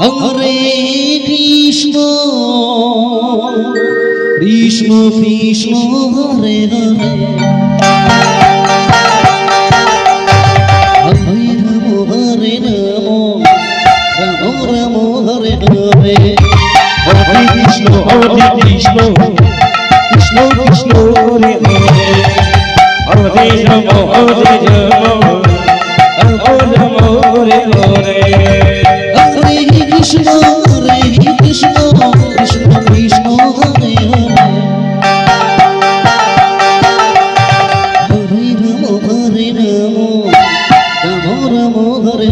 Hare Krishna Krishna Krishna, Hare Hare. Hare Ram Hare Ram Ram Ram, Hare Hare. Hare Krishna Hare Krishna Krishna Krishna, Hare Hare. Hare Ram Hare Ram Ram Ram Hare Hare.